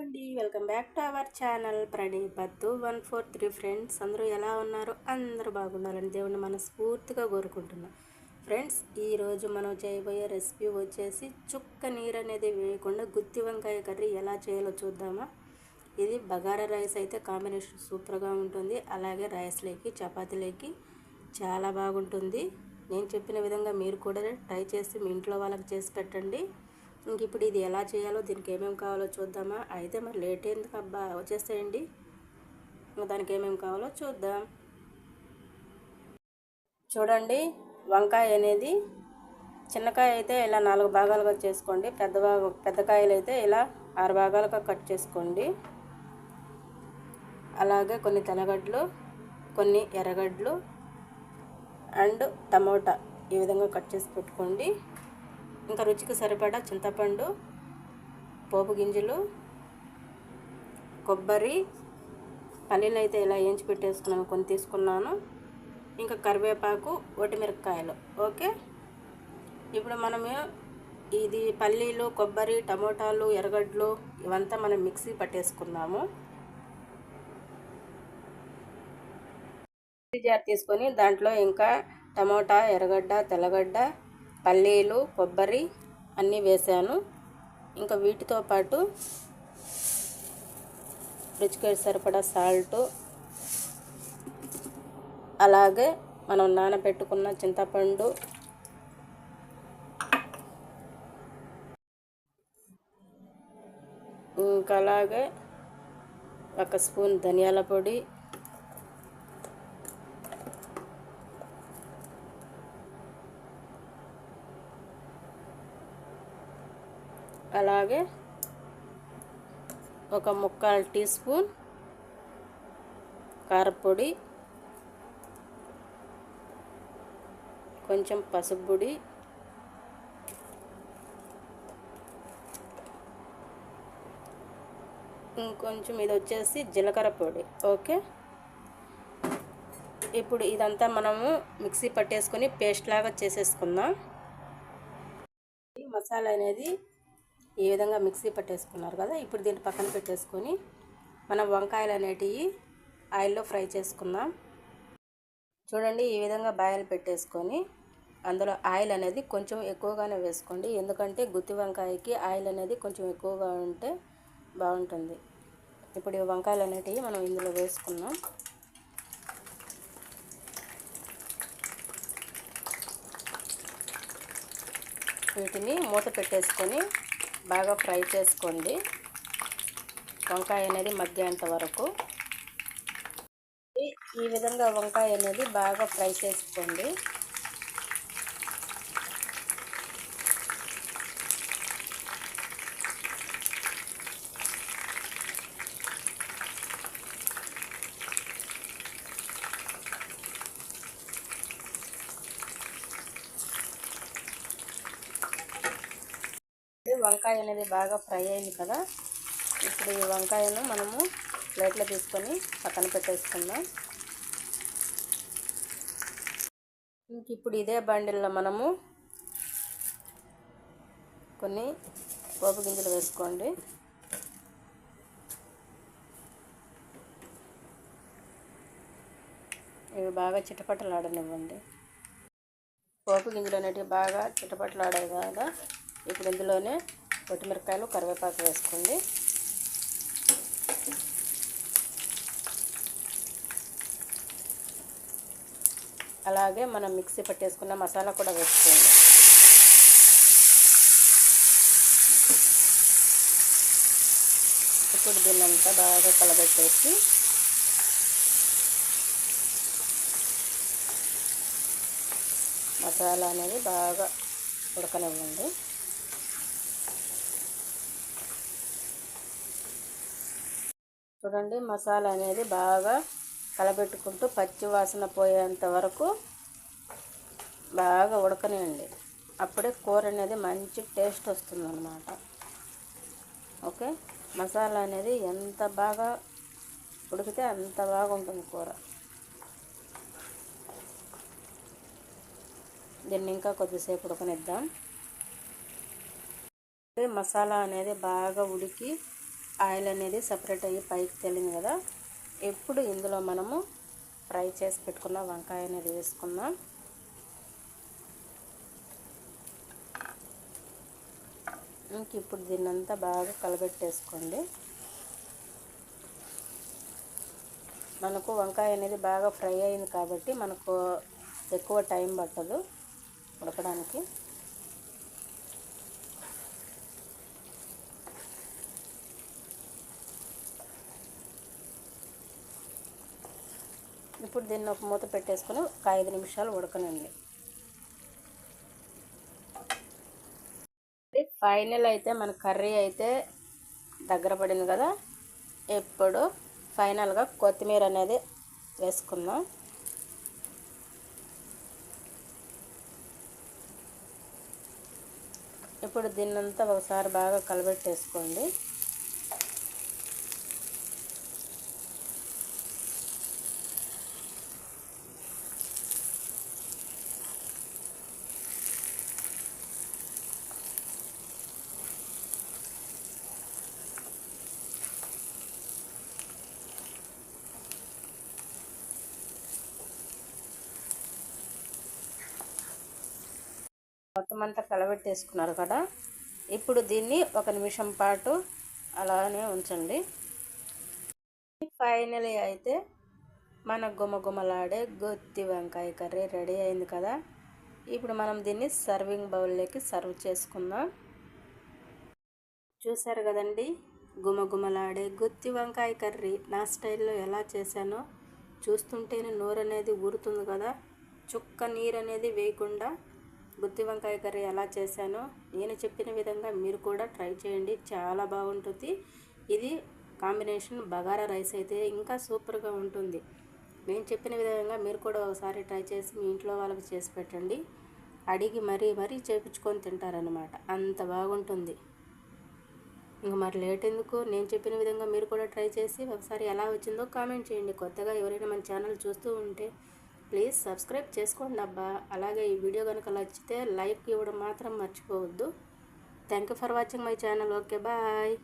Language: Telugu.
అండి. Welcome back to our channel. ప్రణీపత్తు one four three friends. అందరూ ఎలా ఉన్నారు? అందరూ బాగుండాలని దేవుని మనస్ఫూర్తిగా కోరుకుంటున్నాం. ఫ్రెండ్స్ ఈరోజు మనం చేయబోయే రెసిపీ వచ్చేసి చుక్క నీరు అనేది వేయకుండా గుత్తి వంకాయ కర్రీ ఎలా చేయాలో చూద్దామా? ఇది బగారా రైస్ అయితే కాంబినేషన్ సూపర్గా ఉంటుంది. అలాగే రైస్లోకి చపాతీలోకి చాలా బాగుంటుంది. నేను చెప్పిన విధంగా మీరు కూడా ట్రై చేసి మీ ఇంట్లో వాళ్ళకి చేసి పెట్టండి. ఇంక ఇప్పుడు ఇది ఎలా చేయాలో దీనికి ఏమేమి కావాలో చూద్దామా? అయితే మరి లేట్ ఎందుకు? అబ్బా వచ్చేస్తాయండి. ఇంకా దానికి ఏమేమి కావాలో చూద్దాం. చూడండి వంకాయ అనేది చిన్నకాయ అయితే ఇలా నాలుగు భాగాలుగా చేసుకోండి. పెద్ద భాగం పెద్ద కాయలు అయితే ఇలా ఆరు భాగాలుగా కట్ చేసుకోండి. అలాగే కొన్ని తెల్లగడ్డలు కొన్ని ఎర్రగడ్డలు అండ్ టమోటా ఈ విధంగా కట్ చేసి పెట్టుకోండి. ఇంకా రుచికి సరిపడా చింతపండు పోపు గింజలు కొబ్బరి పల్లీలు అయితే ఇలా వేయించి పెట్టేసుకున్నాను కొన్ని తీసుకున్నాను. ఇంకా కరివేపాకు ఒటిమిరపకాయలు ఓకే? ఇప్పుడు మనము ఇది పల్లీలు కొబ్బరి టమోటాలు ఎర్రగడ్డలు ఇవంతా మనం మిక్సీ పట్టేసుకున్నాము జార్ తీసుకొని దాంట్లో ఇంకా టమోటా ఎర్రగడ్డ తెల్లగడ్డ పల్లీలు కొబ్బరి అన్నీ వేసాను. ఇంకా వీటితో పాటు రుచికి సరిపడా సాల్టు అలాగే మనం నానబెట్టుకున్న చింతపండు ఇంకా అలాగే ఒక స్పూన్ ధనియాల పొడి అలాగే ఒక ముక్కాల్ టీ స్పూన్ కారపొడి కొంచెం పసుపు పొడి ఇంకొంచెం ఇది వచ్చేసి జీలకర్ర పొడి ఓకే? ఇప్పుడు ఇదంతా మనము మిక్సీ పట్టేసుకొని పేస్ట్ లాగా చేసేసుకుందాం. మసాలా అనేది ఈ విధంగా మిక్సీ పట్టేసుకున్నారు కదా ఇప్పుడు దీన్ని పక్కన పెట్టేసుకొని మనం వంకాయలు అనేటివి ఆయిల్లో ఫ్రై చేసుకుందాం. చూడండి ఈ విధంగా బాయిల్ పెట్టేసుకొని అందులో ఆయిల్ అనేది కొంచెం ఎక్కువగానే వేసుకోండి. ఎందుకంటే గుత్తి వంకాయకి ఆయిల్ అనేది కొంచెం ఎక్కువగా ఉంటే బాగుంటుంది. ఇప్పుడు ఈ వంకాయలు అనేటివి మనం ఇందులో వేసుకున్నాం వీటిని మూత పెట్టేసుకొని బాగా ఫ్రై చేసుకోండి. వంకాయ అనేది మగ్గేంత వరకు. ఈ విధంగా వంకాయ అనేది బాగా ఫ్రై చేసుకోండి. వంకాయ అనేది బాగా ఫ్రై అయింది కదా. ఇప్పుడు ఈ వంకాయను మనము ప్లేట్లో తీసుకొని పక్కన పెట్టేసుకుందాం. ఇంక ఇప్పుడు ఇదే బండిల్లో మనము కొన్ని పోపు గింజలు వేసుకోండి. ఇవి బాగా చిటపటలాడనివ్వండి. పోపు గింజలు అనేటివి బాగా చిటపటలాడాయి కదా. ఇప్పుడు ఇందులోనే కొత్తిమిరకాయలు కరివేపాకు వేసుకోండి. అలాగే మనం మిక్సీ పట్టేసుకున్న మసాలా కూడా వేసుకోండి. ఇప్పుడు దీన్నంతా బాగా కలబెట్టేసి మసాలా అనేది బాగా ఉడకనివ్వండి. చూడండి మసాలా అనేది బాగా కలబెట్టుకుంటూ పచ్చి వాసన పోయేంత వరకు బాగా ఉడకనివ్వండి అప్పుడే కూర అనేది మంచి టేస్ట్ వస్తుంది అన్నమాట ఓకే? మసాలా అనేది ఎంత బాగా ఉడికితే అంత బాగుంటుంది కూర. దీన్ని ఇంకా కొద్దిసేపు ఉడకనిద్దాం. మసాలా అనేది బాగా ఉడికి ఆయిల్ అనేది సపరేట్ అయ్యి పైకి తేలింది కదా. ఇప్పుడు ఇందులో మనము ఫ్రై చేసి పెట్టుకున్న వంకాయ అనేది వేసుకుందాం. ఇంక ఇప్పుడు దీన్నంతా బాగా కలబెట్టేసుకోండి. మనకు వంకాయ అనేది బాగా ఫ్రై అయింది కాబట్టి మనకు ఎక్కువ టైం పట్టదు ఉడకడానికి. ఇప్పుడు దీన్ని ఒక మూత పెట్టేసుకొని ఒక ఐదు నిమిషాలు ఉడకనండి. ఫైనల్ అయితే మన కర్రీ అయితే దగ్గర పడింది కదా? ఇప్పుడు ఫైనల్గా కొత్తిమీర అనేది వేసుకుందాం. ఇప్పుడు దీన్నంతా ఒకసారి బాగా కలబెట్టేసుకోండి. మొత్తం అంతా కలబెట్టేసుకున్నారు కదా. ఇప్పుడు దీన్ని ఒక నిమిషం పాటు అలానే ఉంచండి. ఫైనలీ అయితే మన గుమగుమలాడే గొత్తి వంకాయ కర్రీ రెడీ అయింది కదా. ఇప్పుడు మనం దీన్ని సర్వింగ్ బౌల్లోకి సర్వ్ చేసుకుందాం. చూసారు కదండి గుమగుమలాడే గుత్తి వంకాయ కర్రీ నా స్టైల్లో ఎలా చేశానో చూస్తుంటేనే నోరు అనేది ఊరుతుంది కదా. చుక్క నీరు అనేది వేయకుండా గుత్తి వంకాయ కర్రీ ఎలా చేశానో నేను చెప్పిన విధంగా మీరు కూడా ట్రై చేయండి. చాలా బాగుంటుంది. ఇది కాంబినేషన్ బగారా రైస్ అయితే ఇంకా సూపర్గా ఉంటుంది. నేను చెప్పిన విధంగా మీరు కూడా ఒకసారి ట్రై చేసి మీ ఇంట్లో వాళ్ళకి చేసి పెట్టండి. అడిగి మరీ మరీ చేపించుకొని తింటారనమాట అంత బాగుంటుంది. ఇంకా మరి లేట్ ఎందుకు? నేను చెప్పిన విధంగా మీరు కూడా ట్రై చేసి ఒకసారి ఎలా వచ్చిందో కామెంట్ చేయండి. కొత్తగా ఎవరైనా మన ఛానల్ చూస్తూ ఉంటే ప్లీజ్ సబ్స్క్రైబ్ చేసుకోండి అబ్బా. అలాగే ఈ వీడియో కనుక నచ్చితే లైక్ ఇవ్వడం మాత్రం మర్చిపోవద్దు. Thank you for watching my channel okay bye